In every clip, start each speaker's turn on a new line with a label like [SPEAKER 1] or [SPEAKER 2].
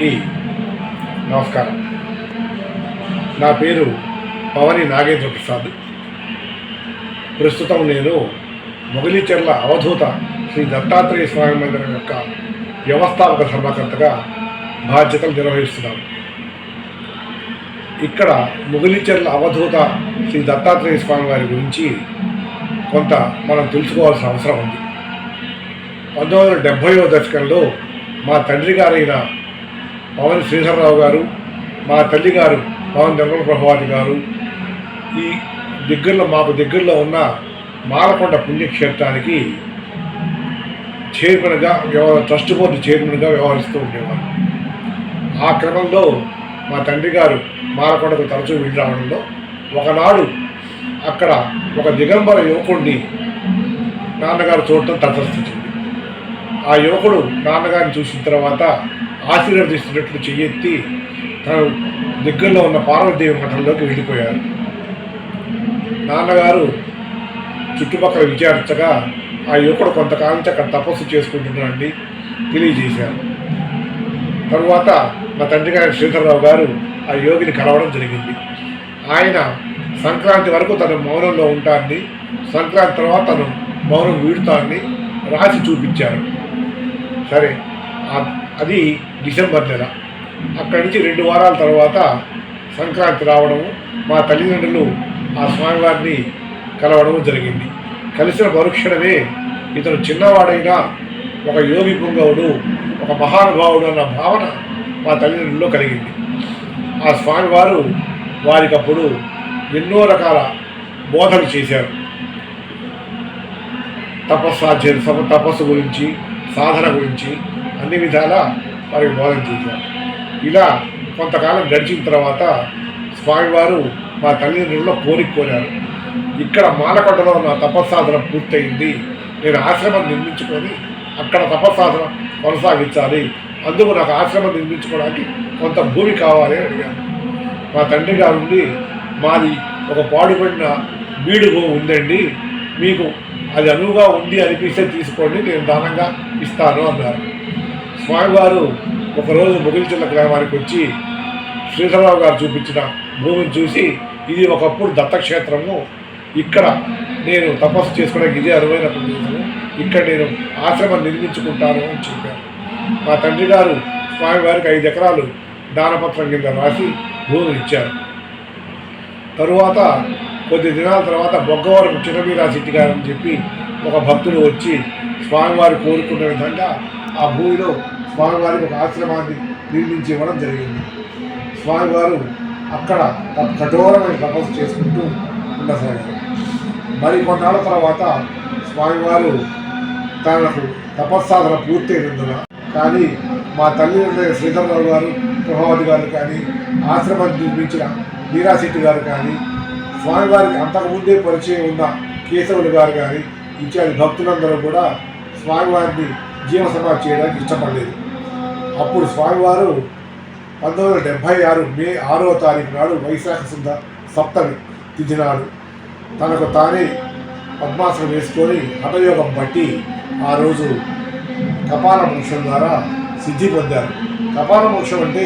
[SPEAKER 1] ప్రేక్షకులందరికీ నమస్కారం. నా పేరు పవని నాగేంద్ర ప్రసాద్. ప్రస్తుతం నేను మొగలిచెర్ల అవధూత శ్రీ దత్తాత్రేయ స్వామి మందిరం యొక్క వ్యవస్థాపక ధర్మకర్తగా బాధ్యతలు నిర్వహిస్తున్నాను. ఇక్కడ మొగలిచెర్ల అవధూత శ్రీ దత్తాత్రేయ స్వామి వారి గురించి కొంత మనం తెలుసుకోవాల్సిన అవసరం ఉంది. పంతొమ్మిది వందల డెబ్భైవ దశకంలో మా తండ్రి గారైన పవన్ శ్రీధరరావు గారు మా తల్లి గారు పవన్ నిర్మల ప్రభావతి గారు ఈ దగ్గరలో మాకు దగ్గరలో ఉన్న మాలకొండ పుణ్యక్షేత్రానికి చైర్మన్గా వ్యవహార ట్రస్ట్ బోర్డు చైర్మన్గా వ్యవహరిస్తూ ఉండేవారు. ఆ క్రమంలో మా తండ్రి గారు మాలకొండకు తరచూ వెళ్ళి రావడంలో ఒకనాడు అక్కడ ఒక దిగంబర యువకుడిని నాన్నగారు చూడటం తటస్థించింది ఆ యువకుడు నాన్నగారిని చూసిన తర్వాత ఆశీర్వదిస్తున్నట్లు చెయ్యెత్తి తను దగ్గరలో ఉన్న పార్వతీదేవి మఠంలోకి వెళ్ళిపోయారు. నాన్నగారు చుట్టుపక్కల విచారించగా ఆ యువకుడు కొంతకాలం నుంచి అక్కడ తపస్సు చేసుకుంటున్నాడని తెలియజేశారు. తరువాత మా తండ్రి గారి శ్రీధరరావు గారు ఆ యోగిని కలవడం జరిగింది. ఆయన సంక్రాంతి వరకు తను మౌనంలో ఉంటారని సంక్రాంతి తర్వాత తను మౌనం వీడుతానని రాసి చూపించారు. సరే అది డిసెంబర్ నెల. అక్కడి నుంచి రెండు వారాల తర్వాత సంక్రాంతి రావడము మా తల్లిదండ్రులు ఆ స్వామివారిని కలవడము జరిగింది. కలిసిన మరుక్షణమే ఇతను చిన్నవాడైనా ఒక యోగి పుంగవుడు ఒక మహానుభావుడు అన్న భావన మా తల్లిదండ్రుల్లో కలిగింది. ఆ స్వామివారు వారికి అప్పుడు ఎన్నో రకాల బోధలు చేశారు. తపస్సు తపస్సు గురించి సాధన గురించి అన్ని విధాల వారికి బోధన చేశారు ఇలా కొంతకాలం గడిచిన తర్వాత స్వామివారు మా తల్లిదండ్రుల్లో కోరిక కోరారు. ఇక్కడ మాలకొండలో నా తపస్సాధన పూర్తయింది. నేను ఆశ్రమం నిర్మించుకొని అక్కడ తపస్సాధన కొనసాగించాలి. అందుకు నాకు ఆశ్రమం నిర్మించుకోవడానికి కొంత భూమి కావాలి అని అడిగాను. మా తండ్రి గారు ఉండి మాది ఒక పాడుపడిన వీడు ఉందండి. మీకు అది అనువుగా ఉంది అనిపిస్తే తీసుకోండి. నేను దానంగా ఇస్తాను అన్నారు. స్వామివారు ఒకరోజు ముగిల్చిల్ల గ్రామానికి వచ్చి శ్రీధరరావు గారు చూపించిన భూమిని చూసి ఇది ఒకప్పుడు దత్తక్షేత్రము ఇక్కడ నేను తపస్సు చేసుకోవడానికి ఇదే అనువైన ప్రదేశము ఇక్కడ నేను ఆశ్రమం నిర్మించుకుంటాను అని చెప్పారు. మా తండ్రి గారు స్వామివారికి ఐదు ఎకరాలు దానపత్రం కింద రాసి భూమిని ఇచ్చారు. తరువాత కొద్ది దినాల తర్వాత బొగ్గవరం చిన్నమీరా గారు అని చెప్పి ఒక భక్తుడు వచ్చి స్వామివారు కోరుకున్న విధంగా ఆ భూమిలో స్వామివారికి ఒక ఆశ్రమాన్ని నిర్మించి ఇవ్వడం జరిగింది. స్వామివారు అక్కడ కఠోరమైన తపస్సు చేసుకుంటూ ఉండసాగారు. మరి కొన్నాళ్ళ తర్వాత స్వామివారు తనకు తపస్సాధన పూర్తయినందున కానీ మా తల్లిదండ్రులైన శ్రీధర్రావు గారు ప్రభావతి గారు కానీ ఆశ్రమం నిర్మించిన మీరాశెట్టి గారు కానీ స్వామివారికి అంతకుముందే పరిచయం ఉన్న కేశవులు గారు కానీ ఇచ్చే భక్తులందరూ కూడా స్వామివారిని జీవ సమాధి చేయడానికి ఇష్టపడలేదు. అప్పుడు స్వామివారు పంతొమ్మిది వందల డెబ్భై ఆరు మే ఆరో తారీఖు నాడు వైశాఖ శుద్ధ సప్తమి తిథి నాడు తనకు తానే పద్మాసనం వేసుకొని హఠయోగం బట్టి ఆ రోజు కపాల మోక్షం ద్వారా సిద్ధి పొందారు. కపాల మోక్షం అంటే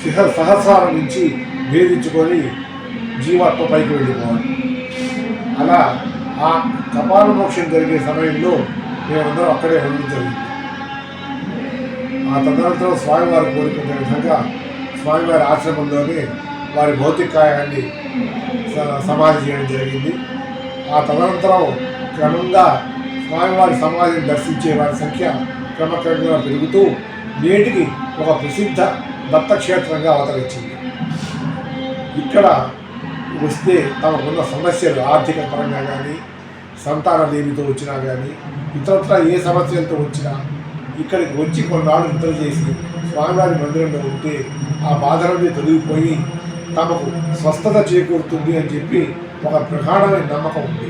[SPEAKER 1] సిహ సహస్రాల నుంచి భేదించుకొని జీవాత్మ పైకి వెళ్ళిపోవాలి. అలా ఆ కపాల మోక్షం జరిగే సమయంలో మేమందరం అక్కడే ఉండడం జరిగింది. ఆ తదనంతరం స్వామివారి కోరుకున్న విధంగా స్వామివారి ఆశ్రమంలోనే వారి భౌతికాయాన్ని కాయాన్ని సమాధి చేయడం జరిగింది. ఆ తదనంతరం క్రమంగా స్వామివారి సమాధిని దర్శించే వారి సంఖ్య క్రమక్రమంగా పెరుగుతూ నేటికి ఒక ప్రసిద్ధ దత్తక్షేత్రంగా అవతరించింది. ఇక్కడ వస్తే తమకున్న సమస్యలు ఆర్థిక పరంగా కానీ సంతాన దేవితో వచ్చినా కానీ ఇతరత్ర ఏ సమస్యలతో వచ్చినా ఇక్కడికి వచ్చి కొన్నాళ్ళు నిద్ర చేసి స్వామివారి మందిరంలో ఉంటే ఆ బాధలన్నీ తొలగిపోయి తమకు స్వస్థత చేకూరుతుంది అని చెప్పి ఒక ప్రగాఢమైన నమ్మకం ఉంది.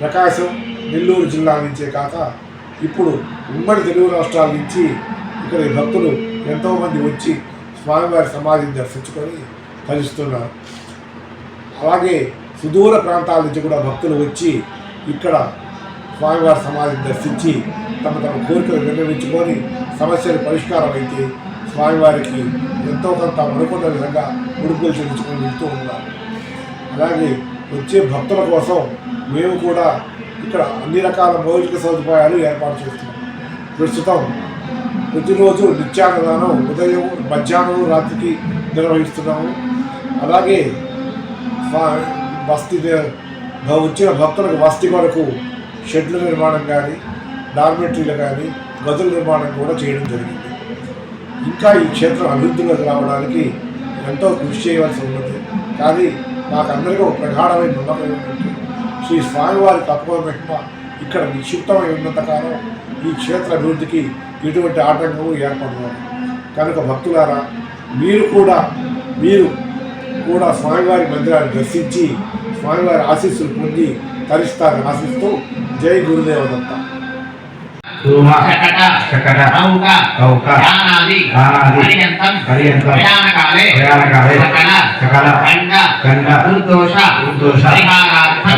[SPEAKER 1] ప్రకాశం నెల్లూరు జిల్లా నుంచే కాక ఇప్పుడు ఉమ్మడి తెలుగు రాష్ట్రాల నుంచి ఇక్కడ భక్తులు ఎంతోమంది వచ్చి స్వామివారి సమాధిని దర్శించుకొని తరిస్తున్నారు అలాగే సుదూర ప్రాంతాల నుంచి కూడా భక్తులు వచ్చి ఇక్కడ స్వామివారి సమాధిని దర్శించి తమ తమ కోరికలు నిర్ణయించుకొని సమస్యలు పరిష్కారం అయితే స్వామివారికి ఎంతో కొంత అనుకున్న విధంగా ఉడుపులు చెల్లించుకొని వెళ్తూ ఉన్నారు. అలాగే వచ్చే భక్తుల కోసం మేము కూడా ఇక్కడ అన్ని రకాల మౌలిక సదుపాయాలు ఏర్పాటు చేస్తున్నాం. ప్రస్తుతం ప్రతిరోజు నిత్యాన్నదానం ఉదయం మధ్యాహ్నం రాత్రికి నిర్వహిస్తున్నాము. అలాగే స్వా- బస్తీ వచ్చిన భక్తులకు వసతి కొరకు షెడ్ల నిర్మాణం కానీ డార్మెటరీలు కానీ గదుల నిర్మాణం కూడా చేయడం జరిగింది. ఇంకా ఈ క్షేత్రం అభివృద్ధిలోకి రావడానికి ఎంతో కృషి చేయవలసి ఉన్నది. కానీ మాకందరికీ ఒక ప్రగాఢమైన నమ్మకం ఏంటంటే శ్రీ స్వామివారి తక్కువ మహిమ ఇక్కడ నిక్షిప్తమై ఉన్నంతకాలం ఈ క్షేత్ర అభివృద్ధికి ఎటువంటి ఆటంకము ఏర్పడదు కనుక భక్తులారా మీరు కూడా మీరు కూడా స్వామివారి మందిరాన్ని దర్శించి స్వామివారి ఆశీస్సులు పొంది తరిస్తారని ఆశిస్తూ జై గురుదేవదత్త
[SPEAKER 2] ప్రయాణకాలే
[SPEAKER 3] ప్రయాణకాలే
[SPEAKER 2] సకల
[SPEAKER 3] సకల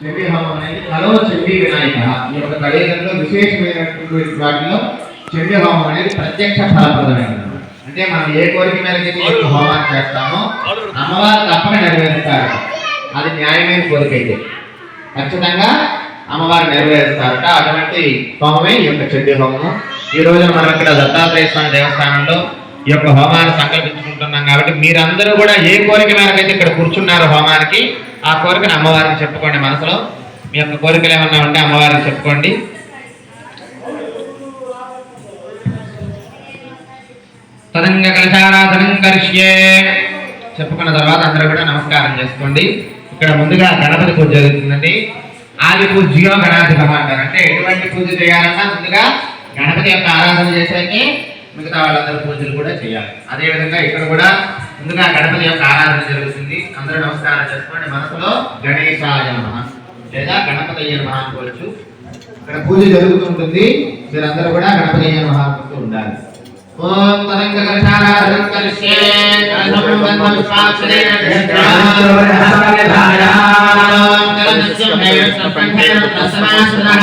[SPEAKER 2] తదంగ హోమం అనేది వినాయక ఈ యొక్క కలియుగంలో విశేషమైనటువంటి వాటిలో చండీ హోమం అనేది ప్రత్యక్ష ఫలప్రదమైనది అంటే మనం ఏ కోరిక మేరకు ఈ హోమాన్ని చేస్తామో అమ్మవారు తప్పక నెరవేరుస్తారు అది న్యాయమైన కోరిక అయితే ఖచ్చితంగా అమ్మవారు నెరవేరుస్తారట అటువంటి హోమమే ఈ యొక్క చెడ్డి హోమము ఈ రోజు మనం ఇక్కడ దత్తాత్రేయ స్వామి దేవస్థానంలో ఈ యొక్క హోమాన్ని సంకల్పించుకుంటున్నాం కాబట్టి మీరందరూ కూడా ఏ కోరిక మేరకైతే అయితే ఇక్కడ కూర్చున్నారు హోమానికి ఆ కోరికను అమ్మవారికి చెప్పుకోండి మనసులో. మీ యొక్క కోరికలు ఏమన్నా ఉంటే అమ్మవారికి చెప్పుకోండి. తదంగ కలశారాధనం కరిష్యే. చెప్పుకున్న తర్వాత అందరూ కూడా నమస్కారం చేసుకోండి. ఇక్కడ ముందుగా గణపతి పూజ జరుగుతుందండి. ఆది పూజ్యో గణాధిపం అంటారు అంటే ఎటువంటి పూజ చేయాలన్నా ముందుగా గణపతి యొక్క ఆరాధన చేసేకి మిగతా వాళ్ళందరూ పూజలు కూడా చేయాలి. అదే విధంగా ఇక్కడ కూడా ముందుగా గణపతి యొక్క ఆరాధన జరుగుతుంది. అందరూ నమస్కారం చేసుకోండి. మనసులో గణేశాయ నమః లేదా గణపతి అయ్య నమః అనుకోవచ్చు. ఇక్కడ పూజ జరుగుతుంటుంది. మీరందరూ కూడా గణపతి అయ్య నమః అనుకుంటూ ఉండాలి. ఓం తరంగ కలశారాధనం కరిష్యే కలశం బంధం కంఠేన తస్మాస్మరః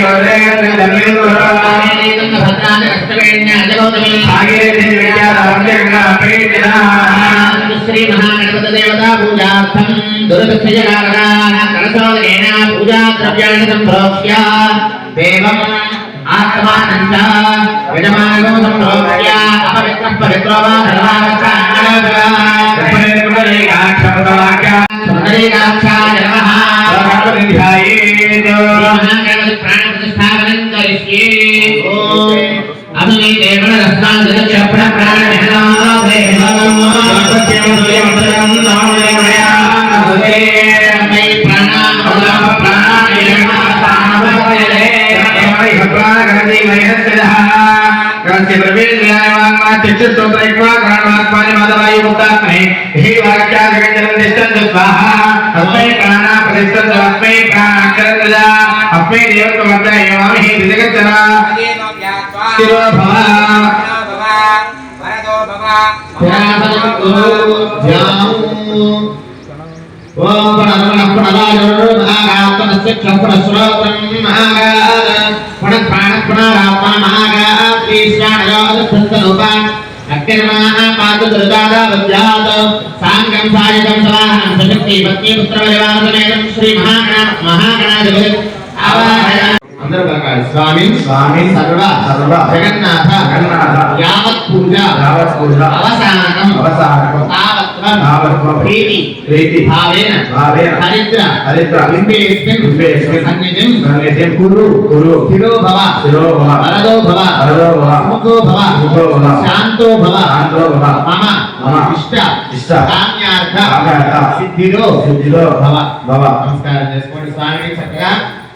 [SPEAKER 2] భావసంధనా శ్రీ మహాగణపత దేవతా పూజార్థం దురదక్షయ పూజా ద్రవ్యాన్ని సంప్రోక్ష్య దేవం ఆత్మానం చ సంప్రోక్ష్య పవిత్రో వా నమః మహాగణపతి కరిష్యే ఓం అభిమే దేవన రత్నాంజలి చప్ర ప్రాణ
[SPEAKER 3] అస్మై దేవత్వమర్దయమామి దిగచ్చరా శిరో భవ
[SPEAKER 2] ఓం పరమణ పునరాజో మహాగాత్మనస్య క్షంపణ శ్రోత్రం మహాగాద పునః ప్రాణ పునరాత్మ మహాగాత్రీశ్వాణయోగ సంతరూప అగ్నిర్మాహ పాదు దుర్గాదావద్యాత్ సాంగం సాయుధం సవాహనం సశక్తి పత్ని పుత్రవలివాసమేతం శ్రీ మహాగణ మహాగణాధిపతి ఆవాహయ అందరూ పలకాలి స్వామి
[SPEAKER 3] స్వామి
[SPEAKER 2] సర్వ
[SPEAKER 3] సర్వ.
[SPEAKER 2] జగన్నాథ
[SPEAKER 3] జగన్నాథ.
[SPEAKER 2] యావత్ పూజ
[SPEAKER 3] యావత్ పూజ.
[SPEAKER 2] అవసానకం
[SPEAKER 3] అవసానకం.
[SPEAKER 2] తావత్వం
[SPEAKER 3] తావత్వం
[SPEAKER 2] ప్రీతి
[SPEAKER 3] ప్రీతి.
[SPEAKER 2] భావేన
[SPEAKER 3] భావేన.
[SPEAKER 2] హరిద్ర
[SPEAKER 3] హరిద్ర
[SPEAKER 2] బింబేస్మిన్
[SPEAKER 3] బింబేస్మిన్
[SPEAKER 2] సన్నిధిం
[SPEAKER 3] సన్నిధిం. కురు. కురు.
[SPEAKER 2] శిరో భవ
[SPEAKER 3] శిరో భవ
[SPEAKER 2] వరదో భవ
[SPEAKER 3] వరదో భవ
[SPEAKER 2] ముఖో భవ
[SPEAKER 3] ముఖో భవ
[SPEAKER 2] శాంతో భవ
[SPEAKER 3] శాంతో భవ
[SPEAKER 2] మమ
[SPEAKER 3] మమ.
[SPEAKER 2] ఇష్ట
[SPEAKER 3] ఇష్ట.
[SPEAKER 2] కామ్యార్థ
[SPEAKER 3] కామ్యార్థ.
[SPEAKER 2] సిద్ధిలో
[SPEAKER 3] సిద్ధిలో.
[SPEAKER 2] భవ.
[SPEAKER 3] భవ.
[SPEAKER 2] నమస్కారం చేసుకోండి స్వామిని చక్కగా.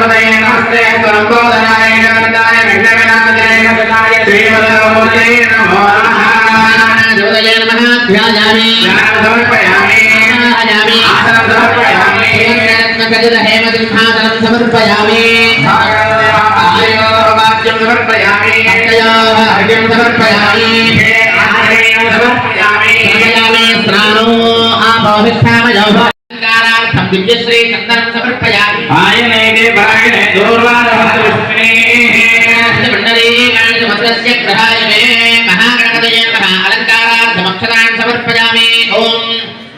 [SPEAKER 2] सर्वदये नमस्ते त्वरम्बोधनाय गणिताय विघ्नगणाय गणाय श्रीमदमूर्तये नमो नमः सर्वदये नमः ध्यायामि ध्यानं समर्पयामि ध्यायामि आसनं समर्पयामि हेमसिंहासनं समर्पयामि वाक्यं समर्पयामि हृदयं समर्पयामि समर्पयामि स्नानो आभविष्ठामयो विद्यश्री चन्दनं समर्पयामि आयने సమర్పయామి ఓం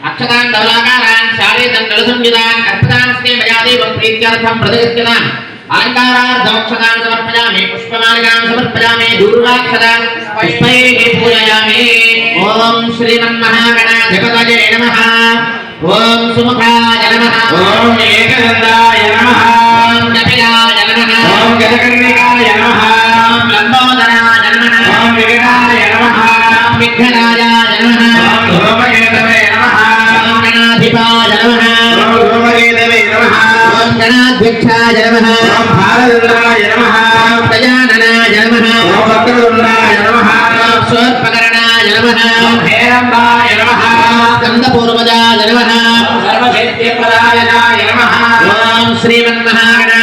[SPEAKER 2] అక్షతాన్ ధవలాకారాన్ శాలీతం నలుసంయుతాన్ అర్పితామస్తే మయా దేవం ప్రీత్యర్థం ప్రతిగృహ్యతాం అలంకారార్థం అక్షతాన్ సమర్పయామి పుష్పమాలికాన్ సమర్పయామి దూర్వాక్షతాన్ పుష్పైః పూజయామి ఓం శ్రీమన్మహాగణాధిపతయే నమః ఓం సుముఖాయ నమః
[SPEAKER 3] ఓం ఏకదండాయ నమః
[SPEAKER 2] ఓం
[SPEAKER 3] గజకర్ణికాయ నమః
[SPEAKER 2] ఓం లంబోదరాయ నమః
[SPEAKER 3] ఓం వికటాయ నమః
[SPEAKER 2] ఓం విఘ్నరాజాయ నమః
[SPEAKER 3] ఓం ధూమకేతవే నమః
[SPEAKER 2] ఓం గణాధిపాయ నమః
[SPEAKER 3] ఓం ధూమకేతవే నమః
[SPEAKER 2] ఓం గణాధ్యక్షాయ నమః
[SPEAKER 3] ఓం భారతంద్రాయ నమః
[SPEAKER 2] ఓం గజాననాయ నమః
[SPEAKER 3] ఓం వక్రతుండాయ నమః
[SPEAKER 2] ఓం సోర్పకరణాయ నమః
[SPEAKER 3] ఓం హేరంబాయ నమః
[SPEAKER 2] ఓం స్కందపూర్వజాయ నమః
[SPEAKER 3] ఓం సర్వశక్తిపదాయనాయ నమః
[SPEAKER 2] ఓం శ్రీమన్మహాగణాధిపతయే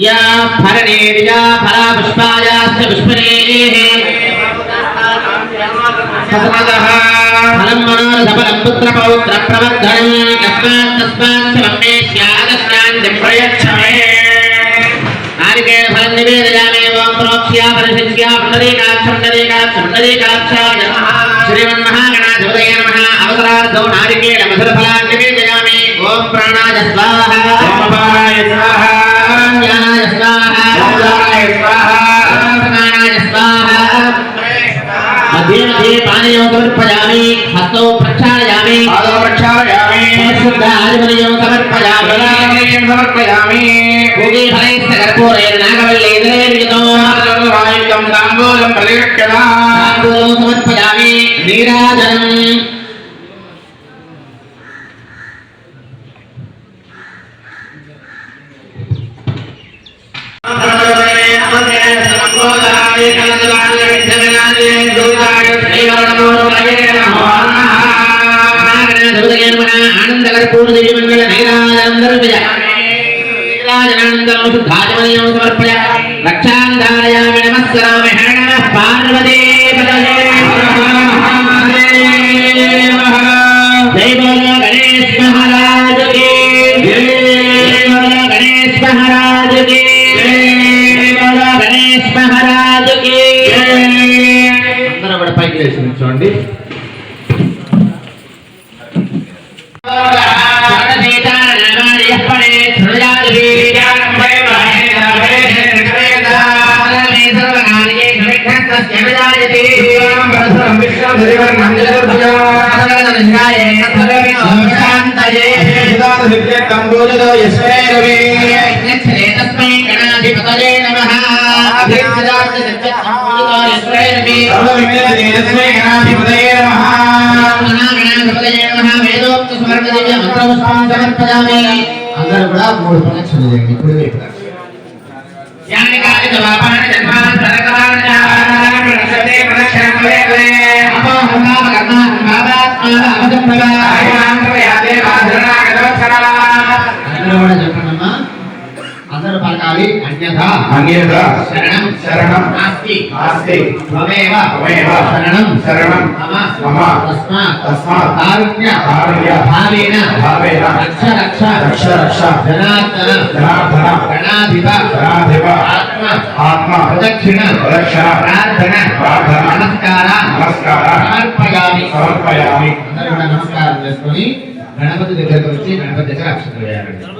[SPEAKER 2] స్థాపిత దీపం దర్శయామి ధూపదీపానందనో శుద్ధ సమర్పయామి నైవేద్యం యా భరణేర్యా ఫలా పుష్పాయాశ్చ పుష్పనేః
[SPEAKER 3] తస్మదః
[SPEAKER 2] ఫలం మనోరథఫలం పుత్రపౌత్ర ప్రవర్ధనం తస్మాత్ తస్మాత్ సమన్వేష్యాగస్యాన్యం
[SPEAKER 3] ప్రయచ్చ
[SPEAKER 2] శ్రీమన్మహాగణాధిపతయ నమ అవసరార్థౌ నారికేణ మధురఫలాన్ని నివేదయామి ఓం ప్రాణాయ స్వాహ
[SPEAKER 3] ప్రాణాయ స్వాహ
[SPEAKER 2] జ్ఞానాయ స్వాహ
[SPEAKER 3] జ్ఞానాయ స్వాహ
[SPEAKER 2] మధ్య మధ్యే పజామి హస్తౌ ప్రక్షాళయామి
[SPEAKER 3] పాదం ప్రక్షాళయామి
[SPEAKER 2] పరిశుద్ధ ఆదిమనియం సమర్పయామి
[SPEAKER 3] ఆదిమనియం సమర్పయామి
[SPEAKER 2] భూమి ఫలైస్త కర్పూరేణ
[SPEAKER 3] నాగవల్లే ఇంద్రయర్యుతం రాయుతం
[SPEAKER 2] తాంబూలం ప్రతిరక్షణ తాంబూలం సమర్పయామి నీరాజనం। నీరాజనానందరం సమర్పయ. రక్షాంధారయామి నమస్కరామి. హర నమః జై బోలో గణేష్ మహారాజు కి. జై బోలో గణేష్ మహారాజు కి. జై బోలో గణేష్ మహారాజు అన్యథా శరణం
[SPEAKER 3] శరణం
[SPEAKER 2] నాస్తి
[SPEAKER 3] నాస్తి
[SPEAKER 2] త్వమేవ
[SPEAKER 3] త్వమేవ.
[SPEAKER 2] శరణం
[SPEAKER 3] శరణం.
[SPEAKER 2] మమ
[SPEAKER 3] మమ
[SPEAKER 2] తస్మాత్.
[SPEAKER 3] తస్మాత్.
[SPEAKER 2] కారుణ్య
[SPEAKER 3] కారుణ్య
[SPEAKER 2] భావేన.
[SPEAKER 3] భావేన.
[SPEAKER 2] రక్ష రక్ష.
[SPEAKER 3] రక్ష రక్ష.
[SPEAKER 2] జనార్దన.
[SPEAKER 3] జనార్దన.
[SPEAKER 2] గణాధిప
[SPEAKER 3] గణాధిప
[SPEAKER 2] ఆత్మ.
[SPEAKER 3] ఆత్మ.
[SPEAKER 2] ప్రదక్షిణ.
[SPEAKER 3] ప్రదక్షిణ.
[SPEAKER 2] ప్రార్థన.
[SPEAKER 3] ప్రార్థన.
[SPEAKER 2] నమస్కార.
[SPEAKER 3] నమస్కార.
[SPEAKER 2] సమర్పయామి.
[SPEAKER 3] సమర్పయామి.
[SPEAKER 2] అందరూ కూడా నమస్కారం చేసుకొని గణపతి దగ్గరకు వచ్చి గణపతి దగ్గర అక్షతలు వేయాలండి.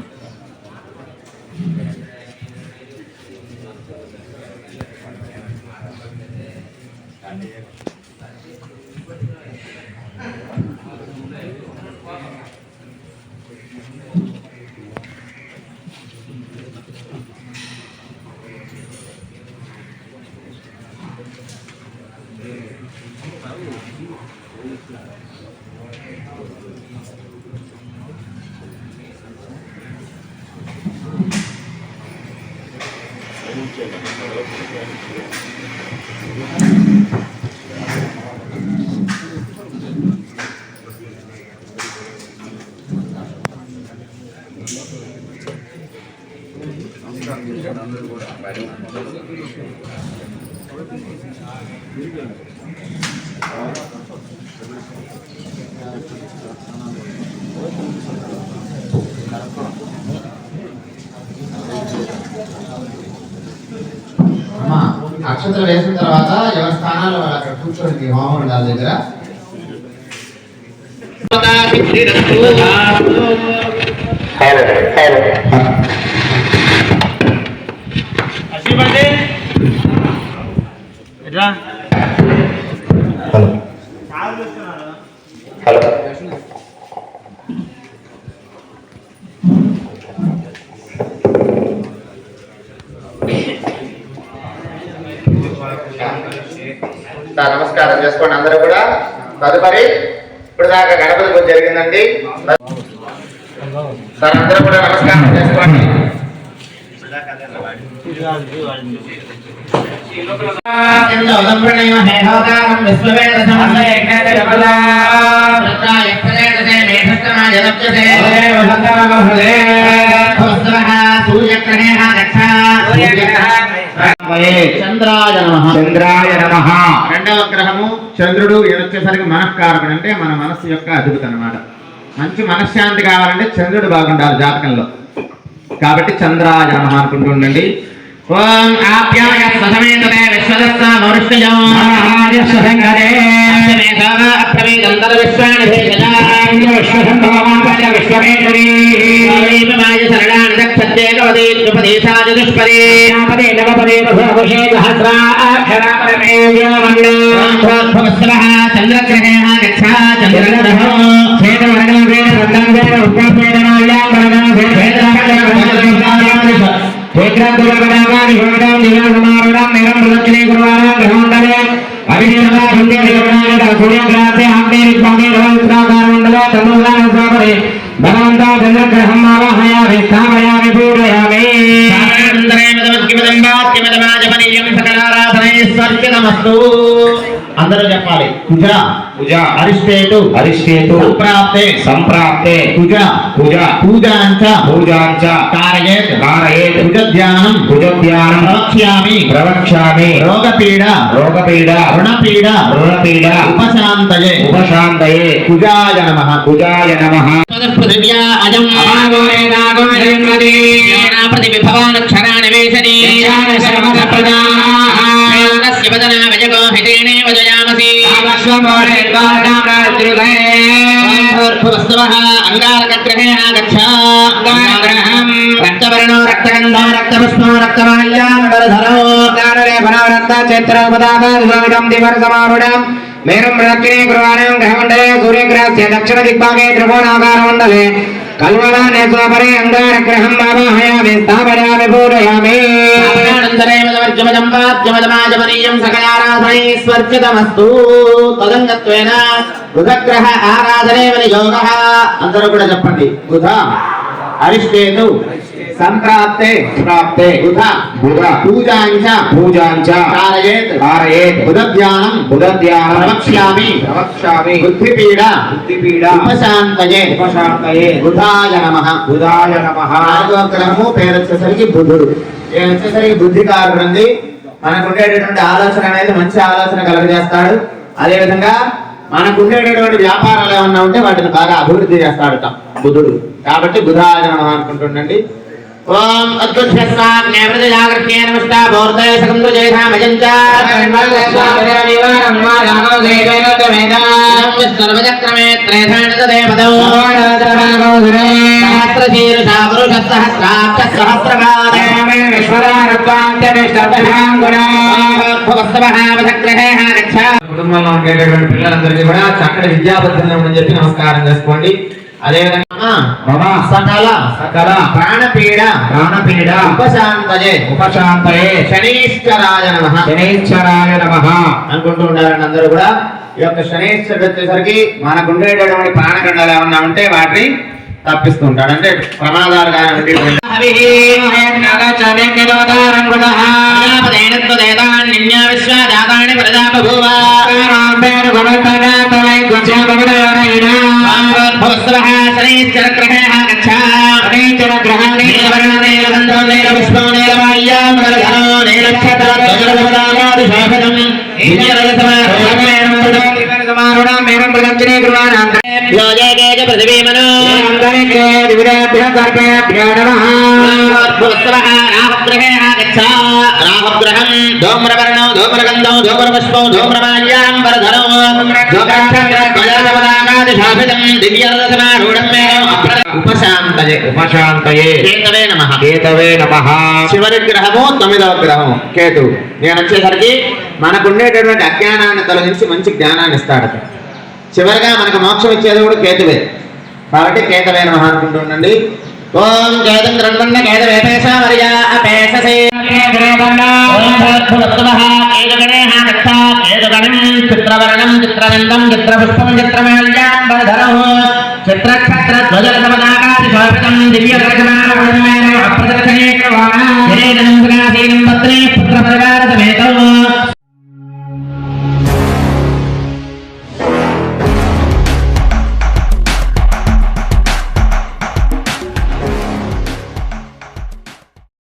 [SPEAKER 2] వేయాలండి అమ్మా అక్షతలు వేసిన తర్వాత ఎవరి స్థానాలు వాళ్ళు అక్కడ కూర్చోండి హోమం ఉండాలి దగ్గర? సార్ నమస్కారం చేసుకోండి అందరూ కూడా తదుపరి ఇప్పుడు దాకా గణపతి పూజ జరిగిందండి సార్ అందరూ కూడా నమస్కారం చేసుకోండి చంద్రాయ నమ.
[SPEAKER 3] చంద్రాయ నమ.
[SPEAKER 2] రెండవ గ్రహము. చంద్రుడు వచ్చేసరికి మనఃకారకుడు అంటే మన మనస్సు యొక్క అధిపతి అన్నమాట. మంచి మనశ్శాంతి కావాలంటే చంద్రుడు బాగుండాలి జాతకంలో. కాబట్టి చంద్రాయ నమ అనుకుంటూ ఉండండి. ఓం ఆప్యాయ సహమేతతే విశ్వదస్త మౌరుష్యజం
[SPEAKER 3] మహారాజ సహంగరే
[SPEAKER 2] అప్రమేదంతర విశ్వాని భేషజాంగ
[SPEAKER 3] విశ్వసంభవమాపయ విశ్వమేశ్వరీ
[SPEAKER 2] స్వామీపమాయ శరణాని దక్షతే గవదే త్రిపదేశాజ దుష్పదే
[SPEAKER 3] పదే నవపదే బహుషే సహస్రాక్షరాపరమే
[SPEAKER 2] చంద్రగ్రహే గచ్చ చంద్రగ్రహో
[SPEAKER 3] వేద వేద వేగ్రాంతులపదాగాని భవదాం దివ్యాసమారుడాం నిరం ప్రదక్షిణే గురువారాం గ్రహమండలే అభినేతా హిందే దేవనాయక సూర్యగ్రహస్తే ఆగ్నే విద్వాంగే భవత్రాకారమండల తమోదాన స్వాపరే భగవంతా చంద్రగ్రహం ఆవాహయామి స్థాపయామి పూజయామి
[SPEAKER 2] అందరూ చెప్పాలి. కుజ
[SPEAKER 3] కుజ
[SPEAKER 2] అరిష్టేటు
[SPEAKER 3] అరిష్టేతు.
[SPEAKER 2] సంప్రాప్తే.
[SPEAKER 3] సంప్రాప్తే.
[SPEAKER 2] కుజ
[SPEAKER 3] కుజ
[SPEAKER 2] పూజాంచ.
[SPEAKER 3] పూజాంచ.
[SPEAKER 2] కారయేత్
[SPEAKER 3] కారయేత్
[SPEAKER 2] కుజ ధ్యానం
[SPEAKER 3] భుజధ్యానం.
[SPEAKER 2] ప్రవక్ష్యామి.
[SPEAKER 3] ప్రవక్ష్యామి.
[SPEAKER 2] రోగపీడ.
[SPEAKER 3] రోగపీడ.
[SPEAKER 2] రుణపీడ.
[SPEAKER 3] రుణపీడ.
[SPEAKER 2] ఉపశాంతయే.
[SPEAKER 3] ఉపశాంతయే.
[SPEAKER 2] కుజాయ నమ.
[SPEAKER 3] కుజాయ నమః.
[SPEAKER 2] పృథివ్యా అజం. ప్రతివిభవానక్షరాణి వేసరి వదనా వజగో హితేనే రక్తవర్ణో రక్తగణ ధూమ్రగంధం రక్తపుష్పం రక్తమాల్యాధరో
[SPEAKER 3] వనవరత్న చైత్రోపదాగం దివర సమారుఢం మేరం ప్రదక్షిణే గురువారం గ్రహమండలే సూర్యగ్రహస్య దక్షిణ దిగ్భాగే త్రికోణాకార మండలే అంగారగ్రహం స్వపరే ఆవాహయామి స్థాపయామి పూరయామి
[SPEAKER 2] వర్జమజంపాద్యమజమాజమనీయం సకలారాధనైశ్వర్చితమస్తు. తదంగత్వేన బుధగ్రహ ఆరాధనే యోగ. అందరూ కూడా చెప్పండి బుధ అరిష్టేతు సంప్రాప్తే.
[SPEAKER 3] ప్రాప్తే
[SPEAKER 2] బుధ.
[SPEAKER 3] బుధ.
[SPEAKER 2] పూజాంచ
[SPEAKER 3] పూజాంచ
[SPEAKER 2] కారయేత్
[SPEAKER 3] కారయేత్
[SPEAKER 2] బుధ ధ్యానం
[SPEAKER 3] బుధధ్యానం.
[SPEAKER 2] ప్రవక్ష్యామి
[SPEAKER 3] ప్రవక్ష్యామి
[SPEAKER 2] బుద్ధిపీడ
[SPEAKER 3] బుద్ధిపీడ
[SPEAKER 2] ఉపశాంతయే.
[SPEAKER 3] ఉపశాంతయే.
[SPEAKER 2] బుధాయ నమః.
[SPEAKER 3] బుధాయ నమః.
[SPEAKER 2] నాలుగో పేరు వచ్చేసరికి బుధుడు ఈయన వచ్చేసరికి బుద్ధికారుడు ఉంది మనకు ఉండేటటువంటి ఆలోచన అనేది మంచి ఆలోచన కలుగజేస్తాడు. అదే విధంగా మనకు ఉండేటటువంటి వ్యాపారాలు ఏమన్నా ఉంటే వాటిని బాగా అభివృద్ధి చేస్తాడట బుధుడు. కాబట్టి బుధాయ నమః అనుకుంటుండండి. ఓం అద్భుత జాగ్రత్తే నమస్తా బోర్దయ సకంద్ర జయధామజంచ సర్వచక్రమే త్రేధానిత దేవతౌ సహస్రశీర్షా పురుష సహస్రాక్ష సహస్రపాదే కుటుంబంలో ఉండేటటువంటి పిల్లలందరికీ కూడా చక్కటి విద్యాబద్ధంగా చెప్పి నమస్కారం చేసుకోండి. అదేవిధంగా సకల
[SPEAKER 3] సకల
[SPEAKER 2] ప్రాణపీడ
[SPEAKER 3] ప్రాణపీడ
[SPEAKER 2] ఉపశాంతజే
[SPEAKER 3] ఉపశాంతయే
[SPEAKER 2] శనీశ్వరాయ నమ.
[SPEAKER 3] శనైశ్వరాయ నమః.
[SPEAKER 2] అనుకుంటూ ఉండాలండి అందరూ కూడా. ఈ యొక్క శనీశ్వరుడు వచ్చేసరికి మనకు ఉండేటటువంటి ప్రాణగండాలు ఏమన్నా ఉంటే వాటిని తప్పిస్తూ ఉంటాడు అంటే ప్రమాదాలు కానీ భవస్వః రాహగ్రహः గచ్చ రాహగ్రహం ధూమ్రవర్ణో ధూమ్రగంధో ధూమ్రపుష్పో ధూమ్రమాల్యాం వరధనో ధ్వజరథపదానాదిశోభితం దివ్యరథసమారూఢం మే ఉపశాంతయే
[SPEAKER 3] ఉపశాంతయే
[SPEAKER 2] కేతవే నమః
[SPEAKER 3] కేతవే నమః
[SPEAKER 2] చివరి గ్రహము తొమ్మిదవ గ్రహము కేతు. నేను వచ్చేసరికి మనకు ఉండేటటువంటి అజ్ఞానాన్ని తొలగించి మంచి జ్ఞానాన్ని ఇస్తాడట. చివరిగా మనకు మోక్షం ఇచ్చేది కూడా కేతువే. కాబట్టి కేతవే నమః అనుకుంటూ ఉండండి. ఓం జయదం ద్రుణ్వన్న కేద వేపేశావర్య అపేససే చిత్రవర్ణం చిత్రవిందం చిత్రపుష్పం చిత్రమాల్యాం వరధరం చిత్రక్షత్ర ధ్వజరథమదాకాశి శోభితం దివ్యదర్శనారమణమేన అప్రదర్శనే ప్రవాణం జనేదం గుణాసీనం పత్రే పుత్ర పరివార